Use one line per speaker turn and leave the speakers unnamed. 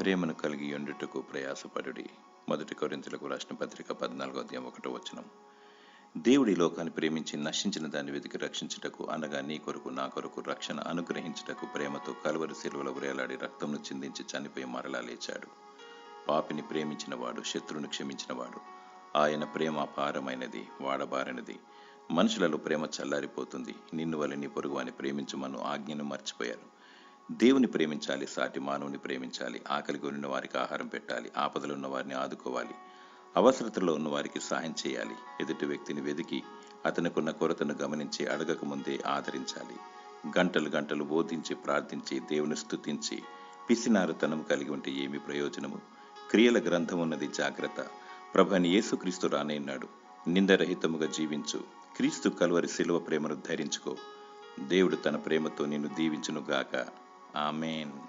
ప్రేమను కలిగి ఉండుటకు ప్రయాసపడుడి. మొదటి కొరింతలకు రాసిన పత్రిక పద్నాలుగో అధ్యాయం ఒకటో వచనం. దేవుడి లోకాన్ని ప్రేమించి నశించిన దాన్ని వెతికి రక్షించుటకు అనగా నీ కొరకు నా కొరకు రక్షణ అనుగ్రహించుటకు ప్రేమతో కలువరి శిలువలో ఉరేలాడి రక్తంను చిందించి చనిపోయి మరలా లేచాడు. పాపిని ప్రేమించిన వాడు క్షమించినవాడు క్షమించిన వాడు. ఆయన ప్రేమ అపారమైనది వాడబారినది. మనుషులలో ప్రేమ చల్లారిపోతుంది. నిన్ను వల్ల నీ పొరుగు అని ప్రేమించమను ఆజ్ఞను మర్చిపోయారు. దేవుని ప్రేమించాలి సాటి మానవుని ప్రేమించాలి ఆకలి కొనిన వారికి ఆహారం పెట్టాలి ఆపదలు ఉన్న వారిని ఆదుకోవాలి అవసరతలో ఉన్న వారికి సహాయం చేయాలి ఎదుటి వ్యక్తిని వెదికి అతనికున్న కొరతను గమనించి అడగక ముందే ఆదరించాలి గంటలు గంటలు బోధించి ప్రార్థించి దేవుని స్థుతించి పిసినారుతనం కలిగి ఉంటే ఏమి ప్రయోజనము? క్రియల గ్రంథం ఉన్నది జాగ్రత్త. ప్రభని యేసుక్రీస్తు రానేన్నాడు నిందరహితముగా జీవించు. క్రీస్తు కలువరి శిలువ ప్రేమను ధరించుకో. దేవుడు తన ప్రేమతో నిన్ను దీవించునుగాక. Amen.